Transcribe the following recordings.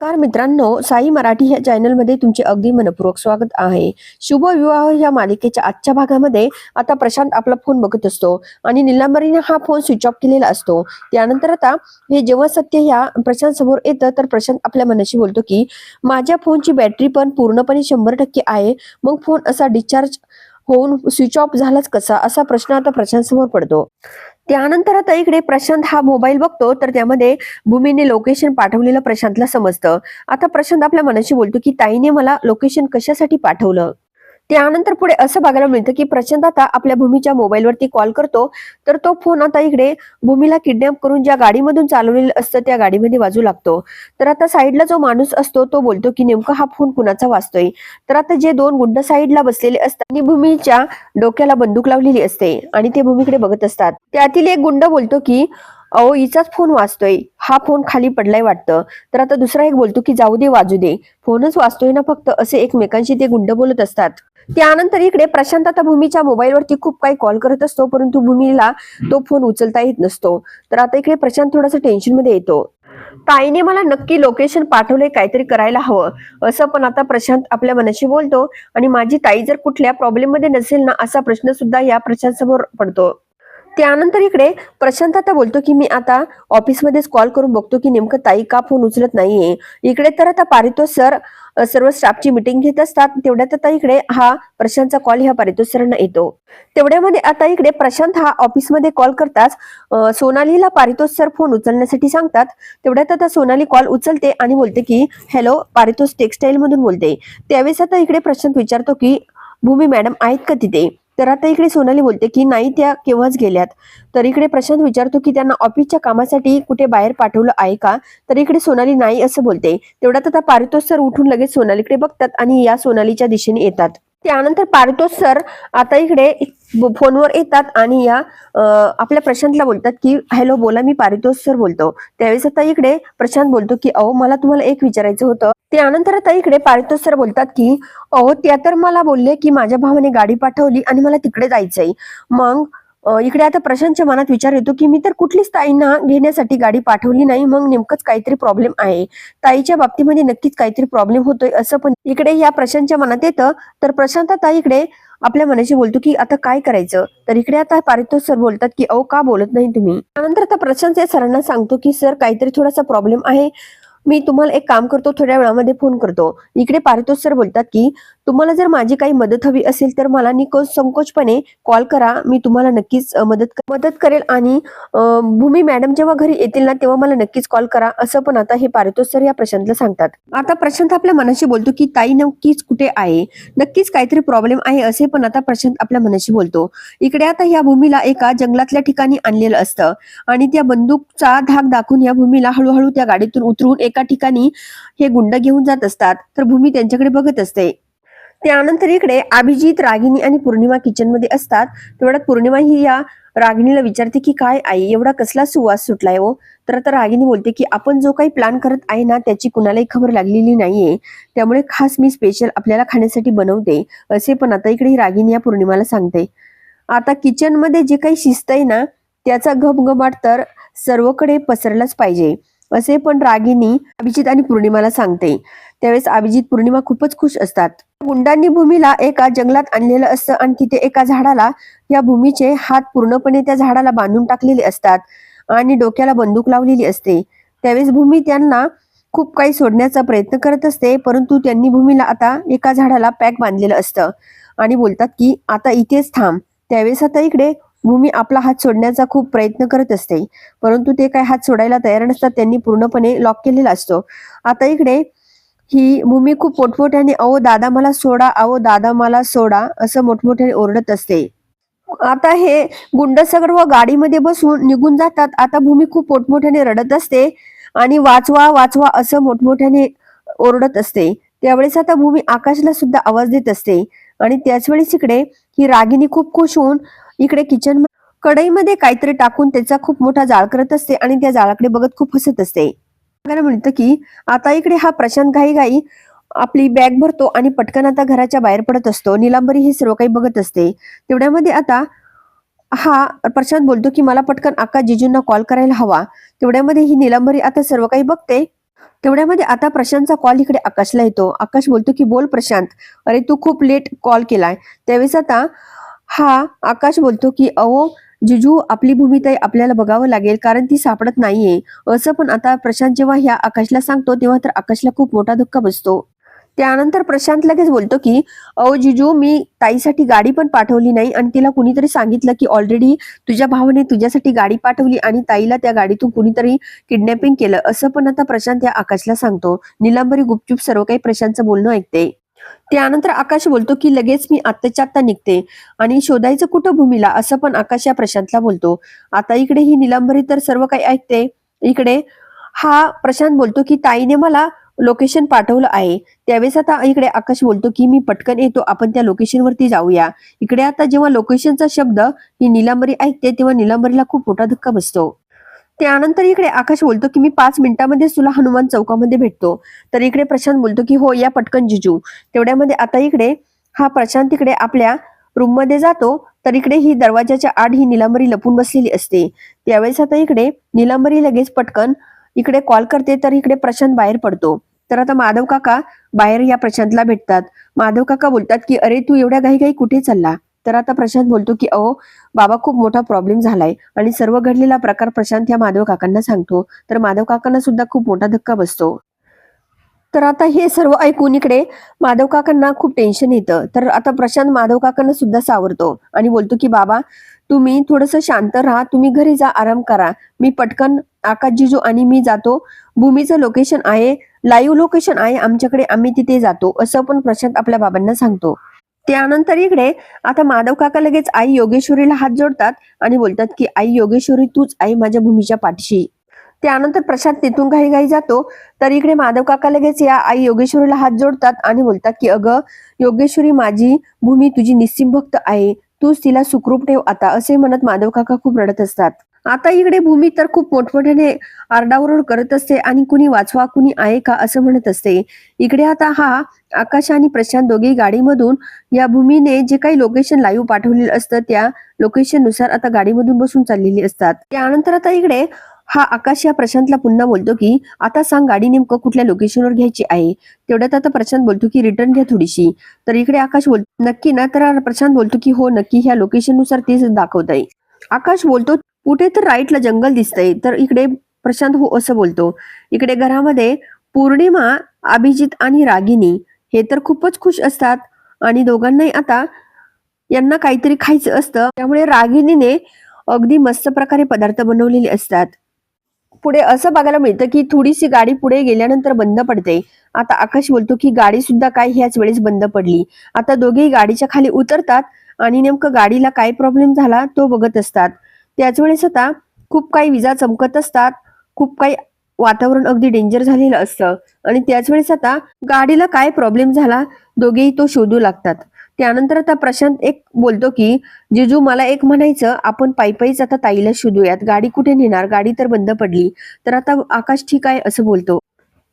नमस्कार मित्रांनो साई मराठी ह्या चॅनलमध्ये तुमचे अगदी मनपूर्वक स्वागत आहे. शुभ विवाह या मालिकेच्या आजच्या भागामध्ये आता प्रशांत आपला फोन बघत असतो आणि निलांबरीने हा फोन स्विच ऑफ केलेला असतो. त्यानंतर आता हे जेव्हा सत्य ह्या प्रशांत समोर येतं तर प्रशांत आपल्या मनाशी बोलतो की माझ्या फोनची बॅटरी पण पूर्णपणे शंभर टक्के आहे मग फोन असा डिस्चार्ज होऊन स्विच ऑफ झालाच कसा? असा प्रश्न आता प्रशांत समोर पडतो. त्यानंतर आता इकडे प्रशांत हा मोबाईल बघतो तर त्यामध्ये भूमीने लोकेशन पाठवलेलं प्रशांतला समजतं. आता प्रशांत आपल्या मनाशी बोलतो की ताईने मला लोकेशन कशासाठी पाठवलं? त्यानंतर पुढे असं बघायला मिळतं की प्रचंड आता आपल्या भूमीच्या मोबाईलवरती कॉल करतो तर तो फोन आता इकडे भूमीला किडनॅप करून ज्या गाडीमधून चालवलेलं असतं त्या गाडीमध्ये वाजू लागतो. तर आता साईडला जो माणूस असतो तो बोलतो की नेमका हा फोन कुणाचा वाजतोय तर आता जे दोन गुंड साईडला बसलेले असतात आणि भूमीच्या डोक्याला बंदूक लावलेली असते आणि ते भूमीकडे बघत असतात. त्यातील एक गुंड बोलतो की अहो हिचाच फोन वाचतोय. हा फोन खाली पडलाय वाटतं. तर आता दुसरा एक बोलतो की जाऊ दे वाजू दे. फोनच वाचतोय ना फक्त. असे एकमेकांशी ते गुंड बोलत असतात. त्यानंतर इकडे प्रशांत आता भूमीच्या मोबाईलवरती खूप काही कॉल करत असतो परंतु भूमीला तो फोन उचलता येत नसतो. तर आता इकडे प्रशांत थोडासा टेन्शनमध्ये येतो. ताईने मला नक्की लोकेशन पाठवले काहीतरी करायला हवं. असं पण आता प्रशांत आपल्या मनाशी बोलतो. आणि माझी ताई जर कुठल्या प्रॉब्लेममध्ये नसेल ना असा प्रश्न सुद्धा या प्रशांत समोर पडतो. त्यानंतर इकडे प्रशांत आता बोलतो की मी आता ऑफिसमध्येच कॉल करून बघतो की नेमकं ताई का फोन उचलत नाहीये. इकडे तर आता पारितोष सर सर्व स्टाफची मिटिंग घेत असतात. तेवढ्यात आता इकडे हा प्रशांतचा कॉल ह्या पारितोष सरांना येतो. तेवढ्यामध्ये आता इकडे प्रशांत हा ऑफिसमध्ये कॉल करताच सोनालीला पारितोष सर फोन उचलण्यासाठी सांगतात. तेवढ्यात आता सोनाली कॉल उचलते आणि बोलते की हॅलो पारितोष टेक्सटाईल मधून बोलते. त्यावेळेस आता इकडे प्रशांत विचारतो की भूमी मॅडम आहेत का तिथे? तर आता इकडे सोनाली बोलते की नाही त्या केव्हाच गेल्यात? तर इकडे प्रशांत विचारतो की त्यांना ऑफिसच्या कामासाठी कुठे बाहेर पाठवलं आहे का? तर इकडे सोनाली नाही असं बोलते. तेवढ्यात आता पारितोष सर उठून लगेच सोनालीकडे बघतात आणि या सोनालीच्या दिशेने येतात. त्यानंतर पारितोष सर आता इकडे फोनवर येतात आणि या आपल्या प्रशांतला बोलतात की हॅलो बोला मी पारितोष सर बोलतो. त्यावेळेस आता इकडे प्रशांत बोलतो की अहो मला तुम्हाला एक विचारायचं होतं. त्यानंतर आता इकडे पारितोष सर बोलतात की अहो त्या तर मला बोलले की माझ्या भावाने गाडी पाठवली आणि मला तिकडे जायचंय. मग इकडे आता प्रशांतच्या मनात विचार येतो की मी तर कुठलीच ताईंना घेण्यासाठी गाडी पाठवली नाही मग नेमकंच काहीतरी प्रॉब्लेम आहे. ताईच्या बाबतीमध्ये नक्कीच काहीतरी प्रॉब्लेम होतोय असं पण इकडे या प्रशांतच्या मनात येतं. तर प्रशांत आता इकडे आपल्या मनाशी बोलतो की आता काय करायचं? तर इकडे आता पारितोष सर बोलतात की अहो का बोलत नाही तुम्ही? त्यानंतर आता प्रशांत या सरांना सांगतो की सर काहीतरी थोडासा प्रॉब्लेम आहे. मी तुम्हाला एक काम करतो थोड्या वेळामध्ये फोन करतो. इकडे पारितोष सर बोलतात की तुम्हाला जर माझी काही मदत हवी असेल तर मला निकोज संकोचपणे कॉल करा. मी तुम्हाला नक्कीच मदत मदत करेल आणि भूमी मॅडम जेव्हा घरी येतील ना तेव्हा मला नक्कीच कॉल करा. असं पण आता हे पारितोष सर या प्रशांतला सांगतात. आता प्रशांत आपल्या मनाशी बोलतो की ताई नक्कीच कुठे आहे? नक्कीच काहीतरी प्रॉब्लेम आहे असे पण आता प्रशांत आपल्या मनाशी बोलतो. इकडे आता या भूमीला एका जंगलातल्या ठिकाणी आणलेलं असतं आणि त्या बंदूकचा धाक दाखवून या भूमीला हळूहळू त्या गाडीतून उतरून एका ठिकाणी हे गुंड घेऊन जात असतात. तर भूमी त्यांच्याकडे बघत असते. त्यानंतर इकडे अभिजित रागिनी आणि पौर्णिमा किचनमध्ये असतात. तेवढ्यात पौर्णिमा ही या रागिणीला विचारते की काय आई एवढा कसला सुवास सुटलाय हो? तर आता रागिनी बोलते की आपण जो काही प्लॅन करत आहे ना त्याची कुणालाही खबर लागलेली नाहीये. त्यामुळे खास मी स्पेशल आपल्याला खाण्यासाठी बनवते. असे पण आता इकडे ही रागिनी या पौर्णिमाला सांगते. आता किचनमध्ये जे काही शिस्त आहे ना त्याचा घमघमाट तर सर्वकडे पसरलाच पाहिजे. असे पण रागिनी अभिजित आणि पौर्णिमाला सांगते. त्यावेळेस अभिजित पौर्णिमा खूपच खुश असतात. गुंडांनी भूमीला एका जंगलात आणलेलं असतं आणि तिथे एका झाडाला या भूमीचे हात पूर्णपणे त्या झाडाला बांधून टाकलेले असतात आणि डोक्याला बंदूक लावलेली असते. त्यावेळेस भूमी त्यांना खूप काही सोडण्याचा प्रयत्न करत असते परंतु त्यांनी भूमीला आता एका झाडाला पॅक बांधलेलं असतं आणि बोलतात की आता इथेच थांब. त्यावेळेस आता इकडे भूमी आपला हात सोडण्याचा खूप प्रयत्न करत असते परंतु ते काय हात सोडायला तयार नसतात त्यांनी पूर्णपणे लॉक केलेला असतो. आता इकडे ही भूमी खूप मोठमोठ्याने अहो दादा मला सोडा अहो दादा मला सोडा असं मोठमोठ्याने ओरडत असते. आता हे गुंड व गाडीमध्ये बसून निघून जातात. आता भूमी खूप मोठमोठ्याने रडत असते आणि वाचवा वाचवा असं मोठमोठ्याने ओरडत असते. त्यावेळेस आता भूमी आकाशला सुद्धा आवाज देत असते. आणि त्याच वेळेस इकडे ही रागिनी खूप खुश होऊन इकडे किचन कढईमध्ये काहीतरी टाकून त्याचा खूप मोठा जाळ करत असते आणि त्या जाळाकडे बघत खूप हसत असते. बघायला की आता इकडे हा प्रशांत घाई घाई आपली बॅग भरतो आणि पटकन आता घराच्या बाहेर पडत असतो. निलांबरी हे सर्व काही बघत असते. तेवढ्यामध्ये आता हा प्रशांत बोलतो की मला पटकन आका जिजूंना कॉल करायला हवा. तेवढ्यामध्ये ही निलांबरी आता सर्व काही बघते. तेवढ्यामध्ये आता प्रशांतचा कॉल इकडे आकाशला येतो. आकाश बोलतो की बोल प्रशांत. अरे तू खूप लेट कॉल केलाय. त्यावेळेस आता हा आकाश बोलतो की अहो जिजू आपली भूमिताई आपल्याला बघावं लागेल कारण ती सापडत नाहीये. असं पण आता प्रशांत जेव्हा ह्या आकाशला सांगतो तेव्हा तर आकाशला खूप मोठा धक्का बसतो. त्यानंतर प्रशांत लगेच बोलतो की अहो जिजू मी ताईसाठी गाडी पण पाठवली नाही आणि तिला कुणीतरी सांगितलं की ऑलरेडी तुझ्या भावाने तुझ्यासाठी गाडी पाठवली आणि ताईला त्या गाडीतून कुणीतरी किडनॅपिंग केलं. असं पण आता प्रशांत या आकाशला सांगतो. निलांबरी गुपचूप सर्व काही प्रशांतचं बोलणं ऐकते. त्यानंतर आकाश बोलतो की लगेच मी आत्ताच्या आत्ता निघते आणि शोधायचं कुठं भूमीला? असं पण आकाश या प्रशांतला बोलतो. आता इकडे ही निलंबरी तर सर्व काही ऐकते. इकडे हा प्रशांत बोलतो की ताईने मला लोकेशन पाठवलं आहे. त्यावेळेस आता इकडे आकाश बोलतो की मी पटकन येतो. आपण त्या लोकेशन वरती जाऊया. इकडे आता जेव्हा लोकेशनचा शब्द ही निलांबरी ऐकते तेव्हा निलांबरीला खूप मोठा धक्का बसतो. त्यानंतर इकडे आकाश बोलतो की मी पाच मिनिटांमध्ये तुला हनुमान चौकामध्ये भेटतो. तर इकडे प्रशांत बोलतो की हो या पटकन जिजू. तेवढ्यामध्ये आता इकडे हा प्रशांत इकडे आपल्या रूममध्ये जातो. तर इकडे ही दरवाजाच्या आड ही निलांबरी लपून बसलेली असते. त्यावेळेस आता इकडे निलांबरी लगेच पटकन इकडे कॉल करते तर इकडे प्रशांत बाहेर पडतो. तर आता माधव काका बाहेर या प्रशांतला भेटतात. माधव काका बोलतात की अरे तू एवढ्या घाई घाई कुठे चालला? तर आता प्रशांत बोलतो की अहो बाबा खूप मोठा प्रॉब्लेम झालाय. आणि सर्व घडलेला प्रकार प्रशांत या माधव काकांना सांगतो. तर माधव काकांना सुद्धा खूप मोठा धक्का बसतो. तर आता हे सर्व ऐकून इकडे माधव काकांना खूप टेन्शन येतं. तर आता प्रशांत माधव काकांना सुद्धा सावरतो आणि बोलतो की बाबा तुम्ही थोडस शांत राहा. तुम्ही घरी जा आराम करा. मी पटकन आकाश जिजू आणि मी जातो. भूमीचं लोकेशन आहे लाईव्ह लोकेशन आहे. आमच्याकडे आम्ही तिथे जातो. असं पण प्रशांत आपल्या बाबांना सांगतो. त्यानंतर इकडे आता माधव काका लगेच आई योगेश्वरीला हात जोडतात आणि बोलतात की आई योगेश्वरी तूच आई माझ्या भूमीच्या पाठीशी. त्यानंतर प्रशांत तिथून घाई घाई जातो. तर इकडे माधव काका लगेच या आई योगेश्वरीला हात जोडतात आणि बोलतात की अगं योगेश्वरी माझी भूमी तुझी निस्सिम भक्त आहे. तूच तिला सुखरूप ठेव आता. असे म्हणत माधव काका खूप रडत असतात. आता इकडे भूमी तर खूप मोठमोठ्याने आरडाओरड करत असते आणि कुणी वाचवा कुणी आहे का असं म्हणत असते. इकडे आता हा आकाश आणि प्रशांत दोघी गाडीमधून या भूमीने जे काही लोकेशन लाईव्ह पाठवलेलं असतं त्या लोकेशननुसार आता गाडीमधून बसून चाललेली असतात. त्यानंतर आता इकडे हा आकाश या प्रशांतला पुन्हा बोलतो की आता सांग गाडी नेमकं कुठल्या लोकेशनवर घ्यायची आहे? तेवढ्यात आता प्रशांत बोलतो की रिटर्न घ्या थोडीशी. तर इकडे आकाश बोल नक्की ना तर प्रशांत बोलतो की हो नक्की ह्या लोकेशननुसार तेच दाखवत आहे आकाश बोलतो कुठे तर राईटला जंगल दिसतंय. तर इकडे प्रशांत हो असं बोलतो. इकडे घरामध्ये पौर्णिमा अभिजित आणि रागिनी हे तर खूपच खुश असतात. आणि दोघांनाही आता यांना काहीतरी खायचं असतं. त्यामुळे रागिनीने अगदी मस्त प्रकारे पदार्थ बनवलेले असतात. पुढे असं बघायला मिळतं की थोडीशी गाडी पुढे गेल्यानंतर बंद पडते. आता आकाश बोलतो की गाडी सुद्धा काय ह्याच वेळेस बंद पडली. आता दोघेही गाडीच्या खाली उतरतात आणि नेमकं गाडीला काय प्रॉब्लेम झाला तो बघत असतात. त्याच वेळेस आता खूप काही विजा चमकत असतात. खूप काही वातावरण अगदी डेंजर झालेलं असतं. आणि त्याच वेळेस आता गाडीला काय प्रॉब्लेम झाला दोघेही तो शोधू लागतात. त्यानंतर आता प्रशांत एक बोलतो की जिजू मला एक म्हणायचं आपण पायीच आता ताईला शोधूयात. गाडी कुठे नेणार? गाडी तर बंद पडली. तर आता आकाश ठीक आहे असं बोलतो.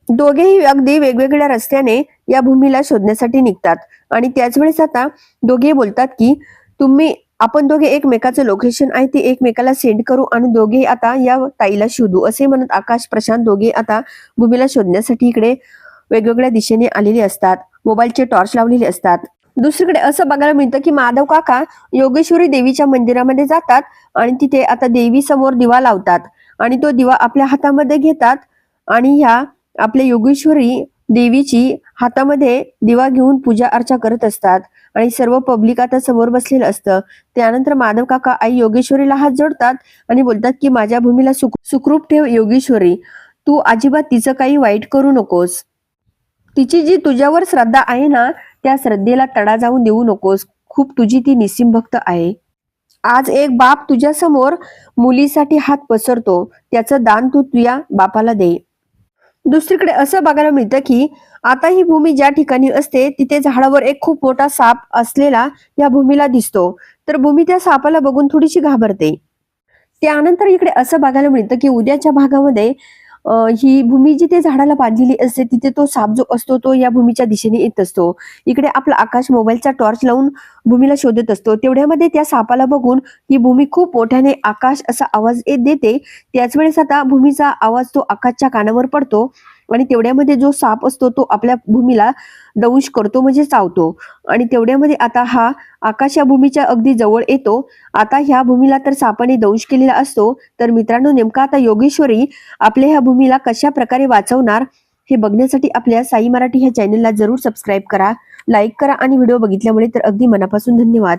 दोघेही अगदी वेगवेगळ्या रस्त्याने या भूमीला शोधण्यासाठी निघतात. आणि त्याच वेळेस आता दोघे बोलतात की तुम्ही आपण दोघे एकमेकाचं लोकेशन आहे ते एकमेकाला सेंड करू आणि दोघे आता या ताईला शोधू असे म्हणत आकाश प्रशांत दोघे आता भूमीला शोधण्यासाठी इकडे वेगवेगळ्या दिशेने आलेले असतात. मोबाईलचे टॉर्च लावलेले असतात. दुसरीकडे असं बघायला मिळतं की माधव काका योगेश्वरी देवीच्या मंदिरामध्ये जातात आणि तिथे आता देवी समोर दिवा लावतात आणि तो दिवा आपल्या हातामध्ये घेतात आणि ह्या आपल्या योगेश्वरी देवीची हातामध्ये दिवा घेऊन पूजा अर्चा करत असतात. आणि सर्व पब्लिक आता समोर बसलेलं असतं. त्यानंतर माधव काका आई योगेश्वरीला हात जोडतात आणि बोलतात की माझ्या भूमीला सुख सुखरूप ठेव योगेश्वरी. तू अजिबात तिचं काही वाईट करू नकोस. तिची जी तुझ्यावर श्रद्धा आहे ना त्या श्रद्धेला तडा जाऊन देऊ नकोस. खूप तुझी ती निस्सिम भक्त आहे. आज एक बाप तुझ्या समोर मुलीसाठी हात पसरतो. त्याचं दान तू तुझ्या बापाला दे. दुसरीकडे असं बघायला मिळतं की आता ही भूमी ज्या ठिकाणी असते तिथे झाडावर एक खूप मोठा साप असलेला या भूमीला दिसतो. तर भूमी त्या सापाला बघून थोडीशी घाबरते. त्यानंतर इकडे असं बघायला मिळतं की उद्याच्या भागामध्ये ही भूमी जिथे झाडाला बांधलेली असते तिथे तो साप जो असतो तो या भूमीच्या दिशेने येत असतो. इकडे आपला आकाश मोबाईलचा टॉर्च लावून भूमीला शोधत असतो. तेवढ्यामध्ये त्या सापाला बघून ही भूमी खूप मोठ्याने आकाश असा आवाज येत देते. त्याच वेळेस आता भूमीचा आवाज तो आकाशच्या कानावर पडतो. आणि तेवढ्यामध्ये जो साप असतो तो आपल्या भूमीला दंश करतो म्हणजे चावतो. आणि तेवढ्यामध्ये आता हा आकाश या भूमीच्या अगदी जवळ येतो. आता ह्या भूमीला तर सापाने दंश केलेला असतो. तर मित्रांनो नेमका आता योगेश्वरी आपल्या ह्या भूमीला कशा प्रकारे वाचवणार हे बघण्यासाठी आपल्या साई मराठी ह्या चॅनलला जरूर सबस्क्राईब करा लाईक करा आणि व्हिडिओ बघितल्यामुळे तर अगदी मनापासून धन्यवाद.